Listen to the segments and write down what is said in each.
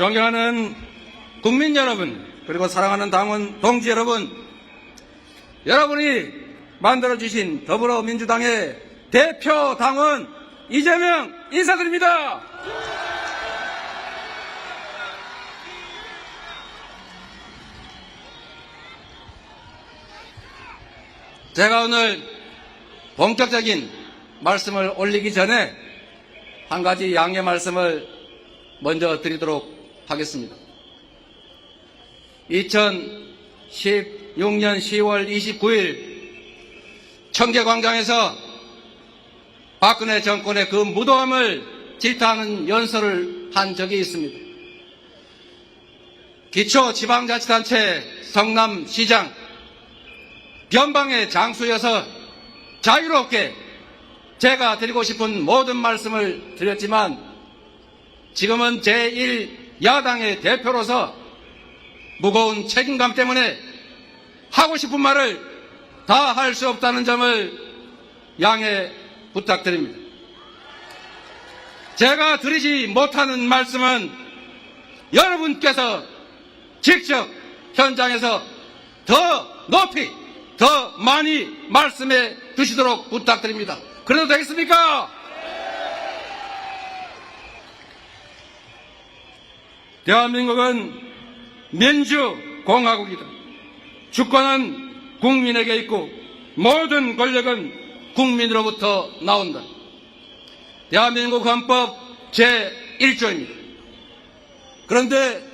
존경하는 국민 여러분, 그리고 사랑하는 당원 동지 여러분, 여러분이 만들어주신 더불어민주당의 대표 당원 이재명 인사드립니다. 제가 오늘 본격적인 말씀을 올리기 전에 한 가지 양해 말씀을 먼저 드리도록 하겠습니다. 2016년 10월 29일 청계광장에서 박근혜 정권의 그 무도함을 질타하는 연설을 한 적이 있습니다. 기초 지방자치단체 성남시장 변방의 장수여서 자유롭게 제가 드리고 싶은 모든 말씀을 드렸지만 지금은 제1 야당의 대표로서 무거운 책임감 때문에 하고 싶은 말을 다 할 수 없다는 점을 양해 부탁드립니다. 제가 드리지 못하는 말씀은 여러분께서 직접 현장에서 더 높이, 더 많이 말씀해 주시도록 부탁드립니다. 그래도 되겠습니까? 대한민국은 민주공화국이다. 주권은 국민에게 있고 모든 권력은 국민으로부터 나온다. 대한민국 헌법 제1조입니다. 그런데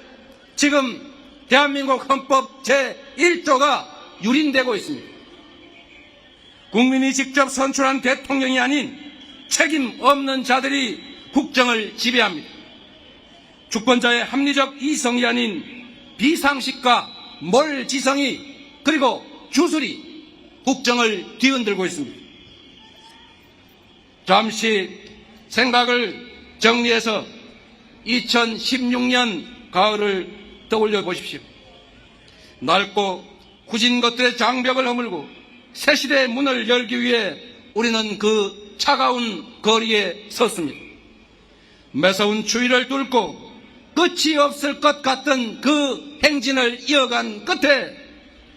지금 대한민국 헌법 제1조가 유린되고 있습니다. 국민이 직접 선출한 대통령이 아닌 책임 없는 자들이 국정을 지배합니다. 주권자의 합리적 이성이 아닌 비상식과 몰지성이 그리고 주술이 국정을 뒤흔들고 있습니다. 잠시 생각을 정리해서 2016년 가을을 떠올려 보십시오. 낡고 굳은 것들의 장벽을 허물고 새 시대의 문을 열기 위해 우리는 그 차가운 거리에 섰습니다. 매서운 추위를 뚫고 끝이 없을 것 같던 그 행진을 이어간 끝에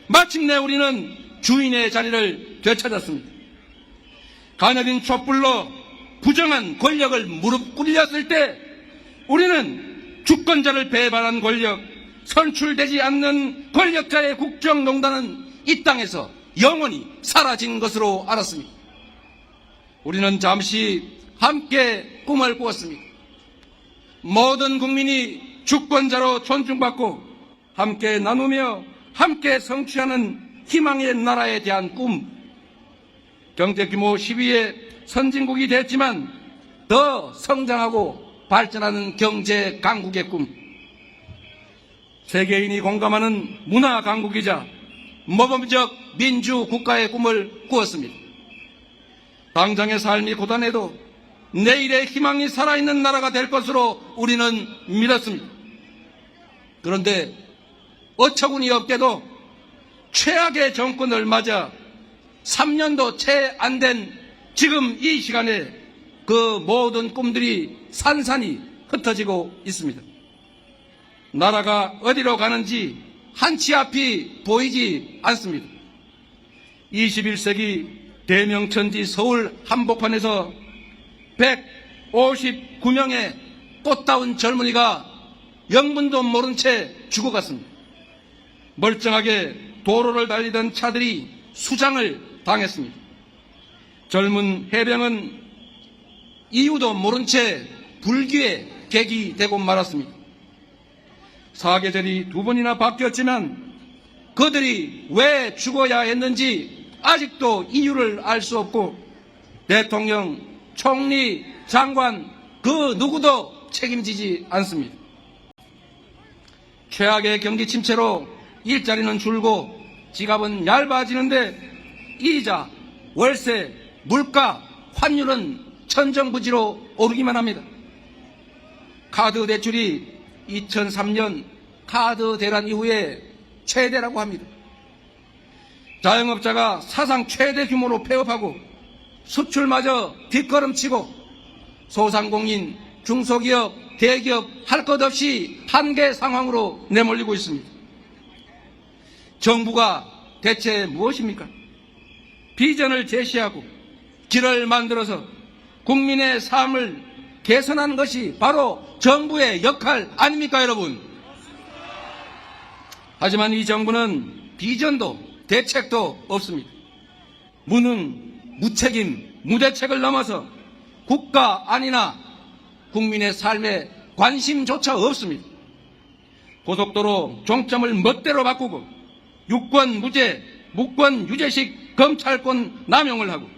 마침내 우리는 주인의 자리를 되찾았습니다. 가녀린 촛불로 부정한 권력을 무릎 꿇렸을 때 우리는 주권자를 배반한 권력, 선출되지 않는 권력자의 국정농단은 이 땅에서 영원히 사라진 것으로 알았습니다. 우리는 잠시 함께 꿈을 꾸었습니다. 모든 국민이 주권자로 존중받고 함께 나누며 함께 성취하는 희망의 나라에 대한 꿈. 경제 규모 10위의 선진국이 됐지만 더 성장하고 발전하는 경제 강국의 꿈. 세계인이 공감하는 문화 강국이자 모범적 민주 국가의 꿈을 꾸었습니다. 당장의 삶이 고단해도 내일의 희망이 살아있는 나라가 될 것으로 우리는 믿었습니다. 그런데 어처구니 없게도 최악의 정권을 맞아 3년도 채 안 된 지금 이 시간에 그 모든 꿈들이 산산이 흩어지고 있습니다. 나라가 어디로 가는지 한치 앞이 보이지 않습니다. 21세기 대명천지 서울 한복판에서 159명의 꽃다운 젊은이가 영문도 모른 채 죽어갔습니다. 멀쩡하게 도로를 달리던 차들이 수장을 당했습니다. 젊은 해병은 이유도 모른 채 불기에 객이 되고 말았습니다. 사계절이 두 번이나 바뀌었지만 그들이 왜 죽어야 했는지 아직도 이유를 알 수 없고 대통령, 총리, 장관 그 누구도 책임지지 않습니다. 최악의 경기 침체로 일자리는 줄고 지갑은 얇아지는데 이자, 월세, 물가, 환율은 천정부지로 오르기만 합니다. 카드 대출이 2003년 카드 대란 이후에 최대라고 합니다. 자영업자가 사상 최대 규모로 폐업하고 수출마저 뒷걸음치고 소상공인, 중소기업, 대기업 할 것 없이 한계 상황으로 내몰리고 있습니다. 정부가 대체 무엇입니까? 비전을 제시하고 길을 만들어서 국민의 삶을 개선하는 것이 바로 정부의 역할 아닙니까, 여러분? 하지만 이 정부는 비전도 대책도 없습니다. 무능, 무책임, 무대책을 넘어서 국가 아니나 국민의 삶에 관심조차 없습니다. 고속도로 종점을 멋대로 바꾸고 유권 무죄, 무권 유죄식 검찰권 남용을 하고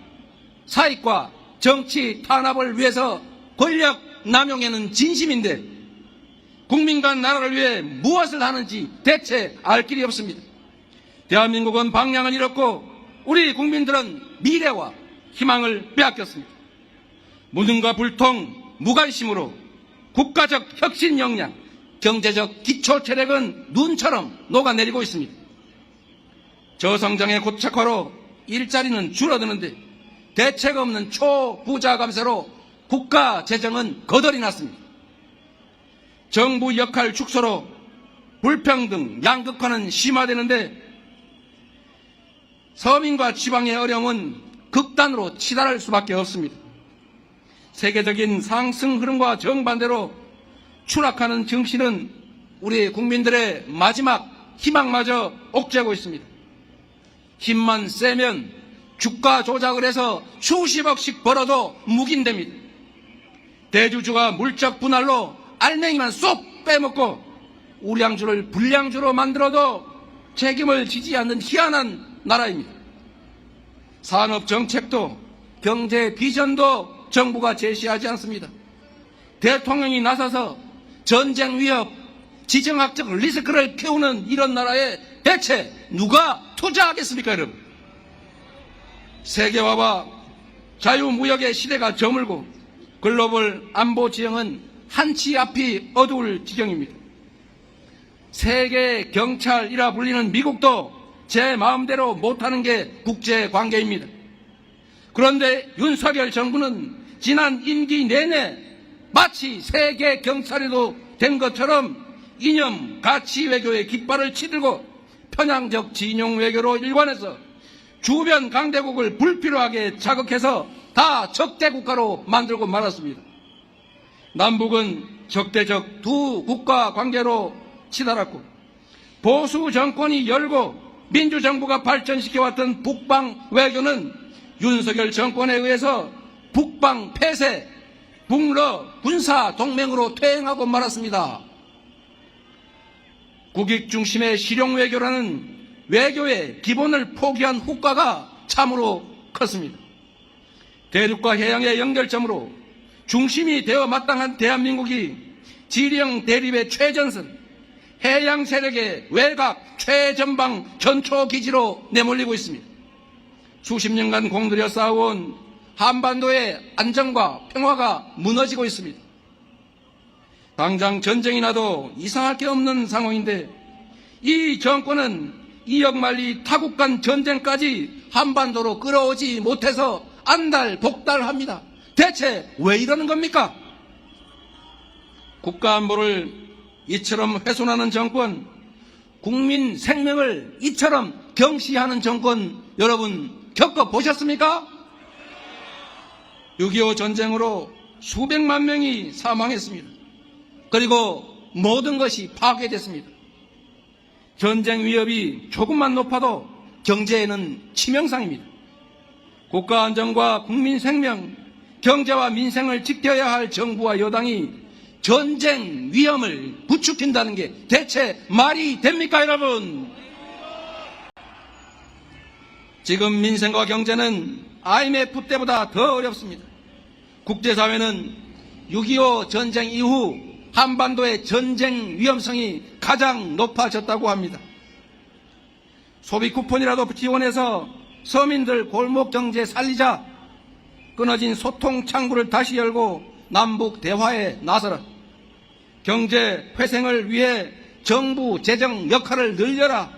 사익과 정치 탄압을 위해서 권력 남용에는 진심인데 국민 과 나라를 위해 무엇을 하는지 대체 알 길이 없습니다. 대한민국은 방향을 잃었고 우리 국민들은 미래와 희망을 빼앗겼습니다. 무능과 불통, 무관심으로 국가적 혁신 역량, 경제적 기초 체력은 눈처럼 녹아내리고 있습니다. 저성장의 고착화로 일자리는 줄어드는데 대책 없는 초부자 감세로 국가 재정은 거덜이 났습니다. 정부 역할 축소로 불평등, 양극화는 심화되는데 서민과 지방의 어려움은 극단으로 치달을 수밖에 없습니다. 세계적인 상승 흐름과 정반대로 추락하는 정신은 우리 국민들의 마지막 희망마저 옥죄고 있습니다. 힘만 세면 주가 조작을 해서 수십억씩 벌어도 묵인됩니다. 대주주가 물적 분할로 알맹이만 쏙 빼먹고 우량주를 불량주로 만들어도 책임을 지지 않는 희한한 나라입니다. 산업 정책도 경제 비전도 정부가 제시하지 않습니다. 대통령이 나서서 전쟁 위협, 지정학적 리스크를 키우는 이런 나라에 대체 누가 투자하겠습니까, 여러분? 세계화와 자유무역의 시대가 저물고 글로벌 안보 지형은 한치 앞이 어두울 지경입니다. 세계 경찰이라 불리는 미국도 제 마음대로 못하는 게 국제 관계입니다. 그런데 윤석열 정부는 지난 임기 내내 마치 세계 경찰이도 된 것처럼 이념 가치 외교의 깃발을 치들고 편향적 진용 외교로 일관해서 주변 강대국을 불필요하게 자극해서 다 적대 국가로 만들고 말았습니다. 남북은 적대적 두 국가 관계로 치달았고 보수 정권이 열고 민주정부가 발전시켜왔던 북방 외교는 윤석열 정권에 의해서 북방 폐쇄, 북러 군사 동맹으로 퇴행하고 말았습니다. 국익 중심의 실용 외교라는 외교의 기본을 포기한 후과가 참으로 컸습니다. 대륙과 해양의 연결점으로 중심이 되어 마땅한 대한민국이 지령 대립의 최전선, 해양 세력의 외곽 최전방 전초 기지로 내몰리고 있습니다. 수십 년간 공들여 쌓아온 한반도의 안정과 평화가 무너지고 있습니다. 당장 전쟁이 나도 이상할 게 없는 상황인데 이 정권은 이역만리 타국 간 전쟁까지 한반도로 끌어오지 못해서 안달 복달합니다. 대체 왜 이러는 겁니까? 국가 안보를 이처럼 훼손하는 정권, 국민 생명을 이처럼 경시하는 정권 여러분 겪어보셨습니까? 6.25 전쟁으로 수백만 명이 사망했습니다. 그리고 모든 것이 파괴됐습니다. 전쟁 위협이 조금만 높아도 경제에는 치명상입니다. 국가 안정과 국민 생명, 경제와 민생을 지켜야 할 정부와 여당이 전쟁 위험을 부추긴다는 게 대체 말이 됩니까, 여러분? 지금 민생과 경제는 IMF 때보다 더 어렵습니다. 국제사회는 6.25 전쟁 이후 한반도의 전쟁 위험성이 가장 높아졌다고 합니다. 소비 쿠폰이라도 지원해서 서민들 골목 경제 살리자 끊어진 소통 창구를 다시 열고 남북 대화에 나서라. 경제 회생을 위해 정부 재정 역할을 늘려라.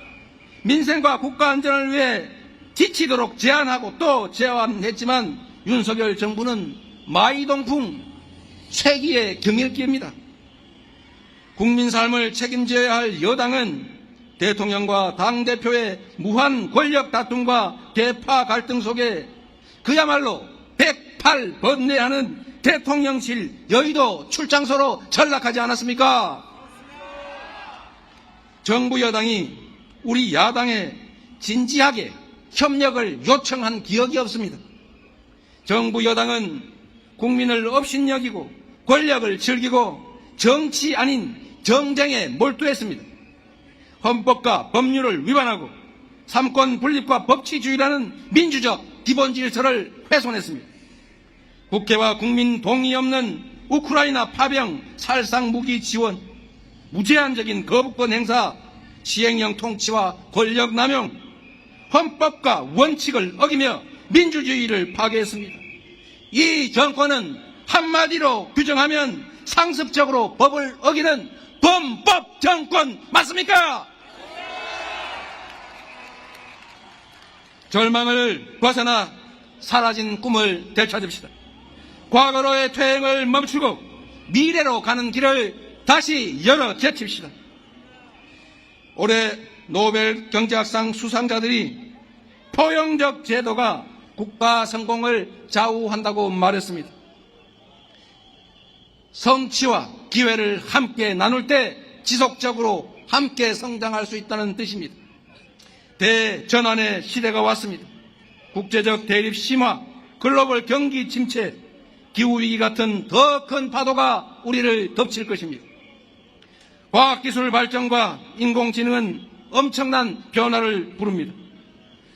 민생과 국가 안전을 위해 지치도록 제안하고 또 제안했지만 윤석열 정부는 마이동풍 쇠기의 경일기입니다. 국민 삶을 책임져야 할 여당은 대통령과 당대표의 무한 권력 다툼과 대파 갈등 속에 그야말로 108 번뇌하는 대통령실 여의도 출장소로 전락하지 않았습니까? 정부 여당이 우리 야당에 진지하게 협력을 요청한 기억이 없습니다. 정부 여당은 국민을 업신여기고 권력을 즐기고 정치 아닌 정쟁에 몰두했습니다. 헌법과 법률을 위반하고 삼권 분립과 법치주의라는 민주적 기본 질서를 훼손했습니다. 국회와 국민 동의 없는 우크라이나 파병 살상 무기 지원, 무제한적인 거부권 행사, 시행령 통치와 권력 남용, 헌법과 원칙을 어기며 민주주의를 파괴했습니다. 이 정권은 한마디로 규정하면 상습적으로 법을 어기는 범법 정권 맞습니까? 절망을 벗어나 사라진 꿈을 되찾읍시다. 과거로의 퇴행을 멈추고 미래로 가는 길을 다시 열어 제칩시다. 올해 노벨 경제학상 수상자들이 포용적 제도가 국가 성공을 좌우한다고 말했습니다. 성취와 기회를 함께 나눌 때 지속적으로 함께 성장할 수 있다는 뜻입니다. 대전환의 시대가 왔습니다. 국제적 대립 심화, 글로벌 경기 침체, 기후위기 같은 더 큰 파도가 우리를 덮칠 것입니다. 과학기술 발전과 인공지능은 엄청난 변화를 부릅니다.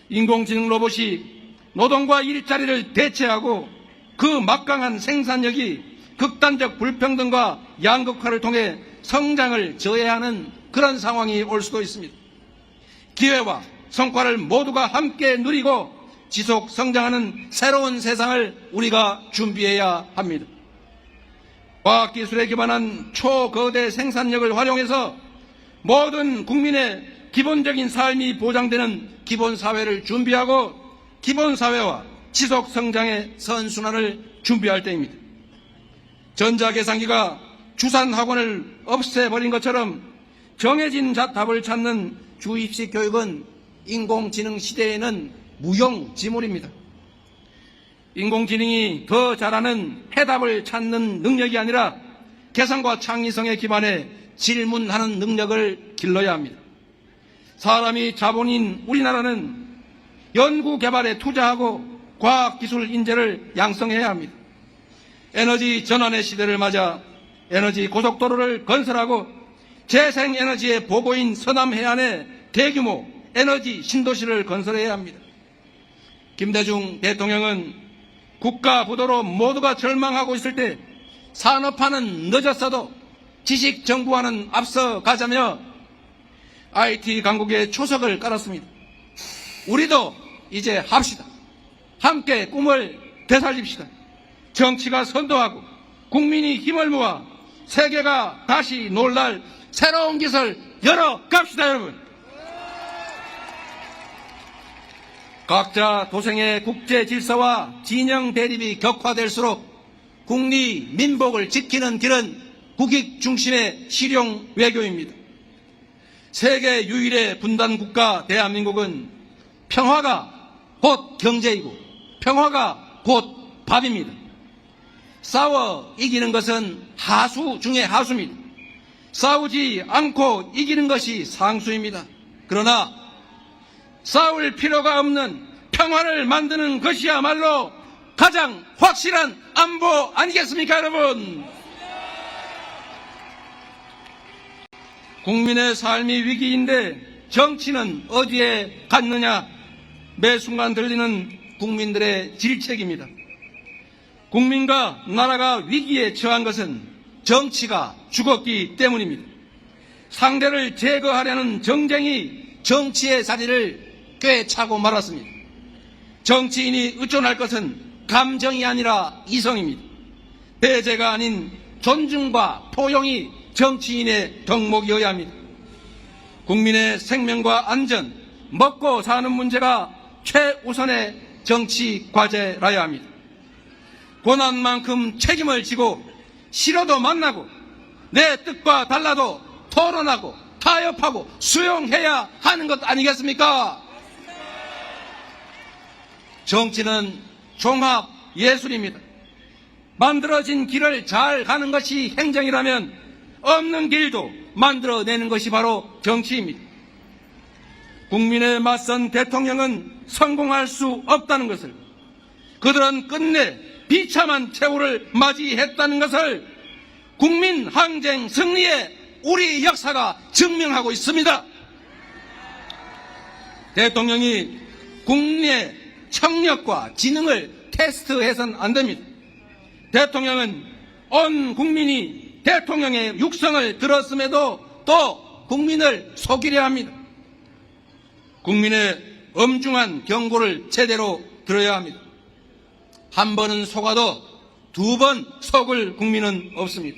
인공지능 로봇이 노동과 일자리를 대체하고 그 막강한 생산력이 극단적 불평등과 양극화를 통해 성장을 저해하는 그런 상황이 올 수도 있습니다. 기회와 성과를 모두가 함께 누리고 지속 성장하는 새로운 세상을 우리가 준비해야 합니다. 과학기술에 기반한 초거대 생산력을 활용해서 모든 국민의 기본적인 삶이 보장되는 기본사회를 준비하고 기본사회와 지속성장의 선순환을 준비할 때입니다. 전자계산기가 주산학원을 없애버린 것처럼 정해진 자- 답을 찾는 주입식 교육은 인공지능 시대에는 무용지물입니다. 인공지능이 더 잘하는 해답을 찾는 능력이 아니라 계산과 창의성에 기반해 질문하는 능력을 길러야 합니다. 사람이 자본인 우리나라는 연구 개발에 투자하고 과학 기술 인재를 양성해야 합니다. 에너지 전환의 시대를 맞아 에너지 고속도로를 건설하고 재생에너지의 보고인 서남 해안에 대규모 에너지 신도시를 건설해야 합니다. 김대중 대통령은 국가 부도로 모두가 절망하고 있을 때 산업화는 늦었어도 지식 정부와는 앞서 가자며 IT 강국의 초석을 깔았습니다. 우리도 이제 합시다. 함께 꿈을 되살립시다. 정치가 선도하고 국민이 힘을 모아 세계가 다시 놀랄 새로운 기술 열어 갑시다, 여러분. 각자 도생의 국제 질서와 진영 대립이 격화될수록 국리 민복을 지키는 길은 국익 중심의 실용 외교입니다. 세계 유일의 분단 국가 대한민국은 평화가 곧 경제이고 평화가 곧 밥입니다. 싸워 이기는 것은 하수 중의 하수입니다. 싸우지 않고 이기는 것이 상수입니다. 그러나 싸울 필요가 없는 평화를 만드는 것이야말로 가장 확실한 안보 아니겠습니까, 여러분? 국민의 삶이 위기인데 정치는 어디에 갔느냐? 매 순간 들리는 국민들의 질책입니다. 국민과 나라가 위기에 처한 것은 정치가 죽었기 때문입니다. 상대를 제거하려는 정쟁이 정치의 자리를 꿰차고 말았습니다. 정치인이 의존할 것은 감정이 아니라 이성입니다. 대제가 아닌 존중과 포용이 정치인의 덕목이어야 합니다. 국민의 생명과 안전, 먹고 사는 문제가 최우선의 정치 과제라야 합니다. 고난만큼 책임을 지고 싫어도 만나고 내 뜻과 달라도 토론하고 타협하고 수용해야 하는 것 아니겠습니까? 정치는 종합 예술입니다. 만들어진 길을 잘 가는 것이 행정이라면 없는 길도 만들어내는 것이 바로 정치입니다. 국민에 맞선 대통령은 성공할 수 없다는 것을 그들은 끝내 비참한 최후를 맞이했다는 것을 국민 항쟁 승리의 우리 역사가 증명하고 있습니다. 대통령이 국민의 청력과 지능을 테스트해서는 안 됩니다. 대통령은 온 국민이 대통령의 육성을 들었음에도 또 국민을 속이려 합니다. 국민의 엄중한 경고를 제대로 들어야 합니다. 한 번은 속아도 두 번 속을 국민은 없습니다.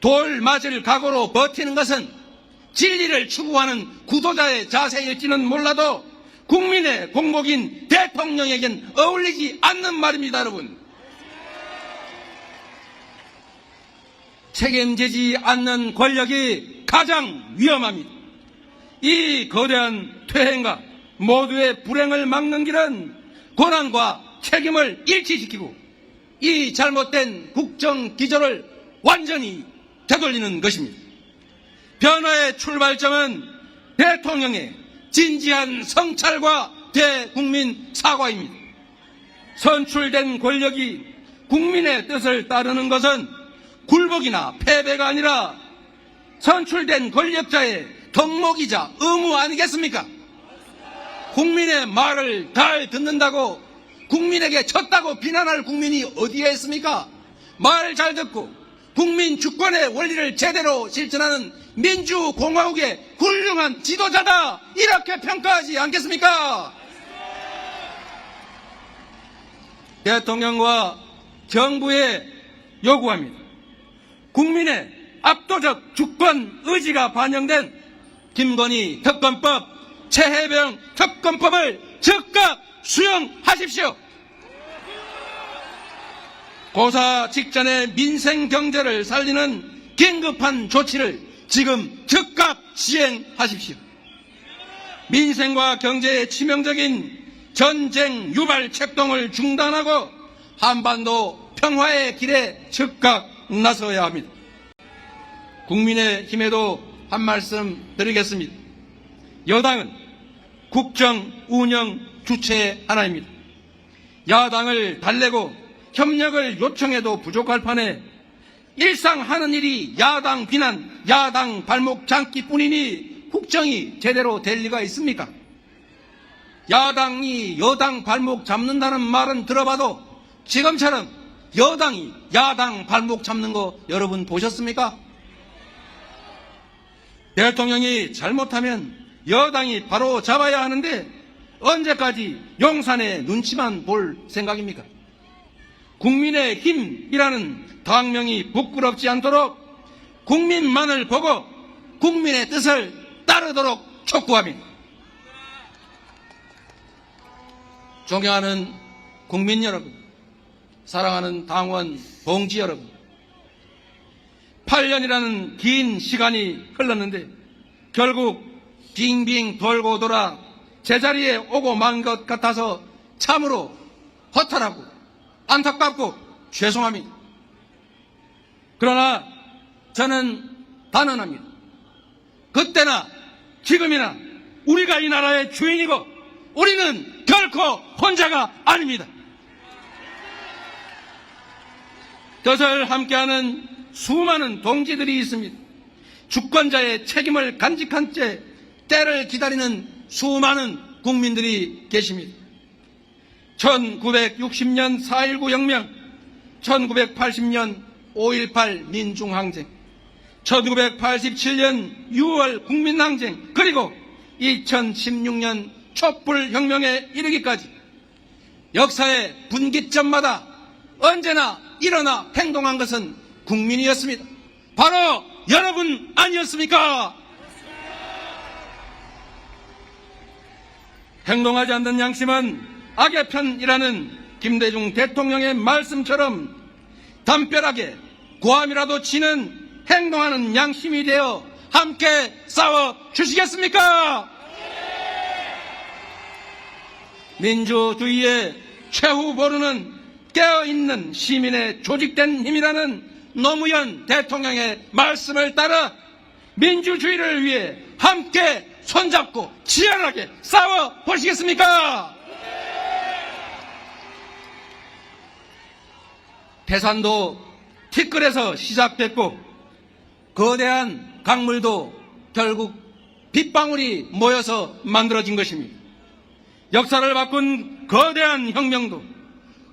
돌 맞을 각오로 버티는 것은 진리를 추구하는 구도자의 자세일지는 몰라도 국민의 공복인 대통령에겐 어울리지 않는 말입니다, 여러분. 책임지지 않는 권력이 가장 위험합니다. 이 거대한 퇴행과 모두의 불행을 막는 길은 권한과 책임을 일치시키고 이 잘못된 국정 기조를 완전히 되돌리는 것입니다. 변화의 출발점은 대통령의 진지한 성찰과 대국민 사과입니다. 선출된 권력이 국민의 뜻을 따르는 것은 굴복이나 패배가 아니라 선출된 권력자의 덕목이자 의무 아니겠습니까? 국민의 말을 잘 듣는다고 국민에게 졌다고 비난할 국민이 어디에 있습니까? 말 잘 듣고 국민 주권의 원리를 제대로 실천하는 민주공화국의 훌륭한 지도자다 이렇게 평가하지 않겠습니까? 대통령과 정부에 요구합니다. 국민의 압도적 주권 의지가 반영된 김건희 특검법, 최혜병 특검법을 즉각 수용하십시오. 고사 직전의 민생 경제를 살리는 긴급한 조치를 지금 즉각 시행하십시오. 민생과 경제에 치명적인 전쟁 유발 책동을 중단하고 한반도 평화의 길에 즉각 나서야 합니다. 국민의 힘에도 한 말씀 드리겠습니다. 여당은 국정 운영 주체 하나입니다. 야당을 달래고 협력을 요청해도 부족할 판에 일상 하는 일이 야당 비난, 야당 발목 잡기 뿐이니 국정이 제대로 될 리가 있습니까? 야당이 여당 발목 잡는다는 말은 들어봐도 지금처럼 여당이 야당 발목 잡는 거 여러분 보셨습니까? 대통령이 잘못하면 여당이 바로 잡아야 하는데 언제까지 용산의 눈치만 볼 생각입니까? 국민의 힘이라는 당명이 부끄럽지 않도록 국민만을 보고 국민의 뜻을 따르도록 촉구합니다. 존경하는 국민 여러분, 사랑하는 당원 봉지 여러분, 8년이라는 긴 시간이 흘렀는데 결국 빙빙 돌고 돌아 제자리에 오고 만 것 같아서 참으로 허탈하고 안타깝고 죄송합니다. 그러나 저는 단언합니다. 그때나 지금이나 우리가 이 나라의 주인이고 우리는 결코 혼자가 아닙니다. 뜻을 함께하는 수많은 동지들이 있습니다. 주권자의 책임을 간직한 채 때를 기다리는 수많은 국민들이 계십니다. 1960년 4.19 혁명, 1980년 5.18 민중항쟁, 1987년 6월 국민항쟁, 그리고 2016년 촛불혁명에 이르기까지 역사의 분기점마다 언제나 일어나 행동한 것은 국민이었습니다. 바로 여러분 아니었습니까? 행동하지 않는 양심은 악의 편이라는 김대중 대통령의 말씀처럼 담벼락에 고함이라도 치는 행동하는 양심이 되어 함께 싸워 주시겠습니까? 민주주의의 최후 보루는 깨어있는 시민의 조직된 힘이라는 노무현 대통령의 말씀을 따라 민주주의를 위해 함께 손잡고 치열하게 싸워 보시겠습니까? 대산도 티끌에서 시작됐고 거대한 강물도 결국 빗방울이 모여서 만들어진 것입니다. 역사를 바꾼 거대한 혁명도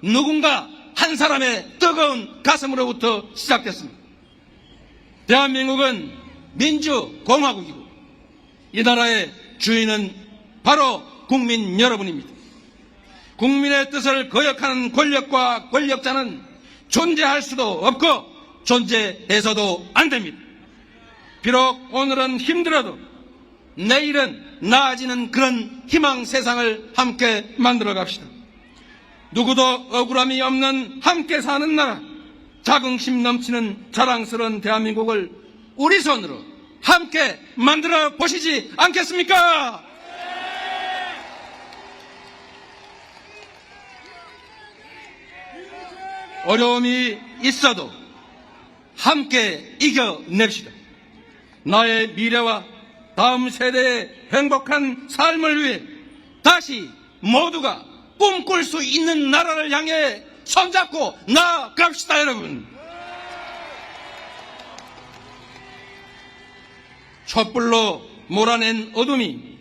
누군가 한 사람의 뜨거운 가슴으로부터 시작됐습니다. 대한민국은 민주공화국이고 이 나라의 주인은 바로 국민 여러분입니다. 국민의 뜻을 거역하는 권력과 권력자는 존재할 수도 없고 존재해서도 안 됩니다. 비록 오늘은 힘들어도 내일은 나아지는 그런 희망 세상을 함께 만들어 갑시다. 누구도 억울함이 없는 함께 사는 나라, 자긍심 넘치는 자랑스러운 대한민국을 우리 손으로 함께 만들어 보시지 않겠습니까? 어려움이 있어도 함께 이겨냅시다. 나의 미래와 다음 세대의 행복한 삶을 위해 다시 모두가 꿈꿀 수 있는 나라를 향해 손잡고 나아갑시다, 여러분. 촛불로 몰아낸 어둠이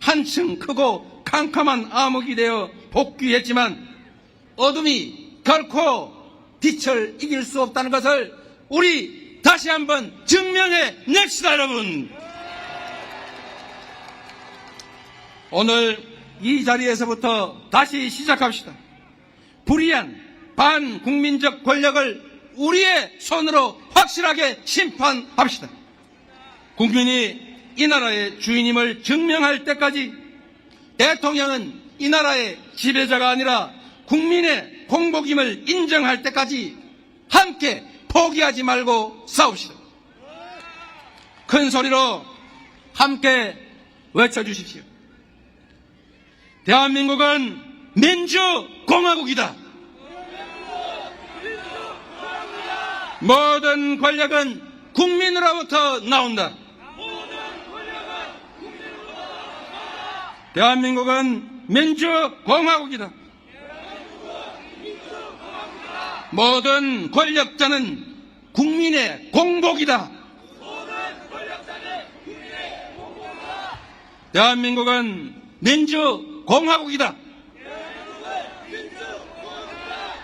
한층 크고 캄캄한 암흑이 되어 복귀했지만 어둠이 결코 빛을 이길 수 없다는 것을 우리 다시 한번 증명해 냅시다, 여러분. 오늘 이 자리에서부터 다시 시작합시다. 불의한 반국민적 권력을 우리의 손으로 확실하게 심판합시다. 국민이 이 나라의 주인임을 증명할 때까지 대통령은 이 나라의 지배자가 아니라 국민 의 공복임을 인정할 때까지 함께 포기하지 말고 싸웁시다. 큰 소리로 함께 외쳐주십시오. 대한민국은 민주공화국이다. 모든 권력은 국민으로부터 나온다. 대한민국은 민주공화국이다. 모든 권력자는 국민의 공복이다. 대한민국은 민주공화국이다.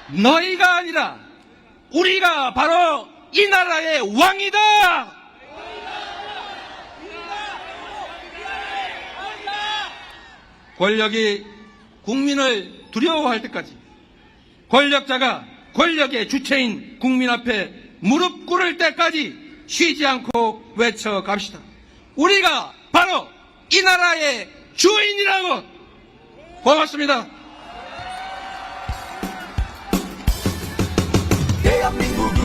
너희가 아니라 우리가 바로 이 나라의 왕이다. 권력이 국민을 두려워할 때까지 권력자가 권력의 주체인 국민 앞에 무릎 꿇을 때까지 쉬지 않고 외쳐 갑시다. 우리가 바로 이 나라의 주인이라고 고맙습니다.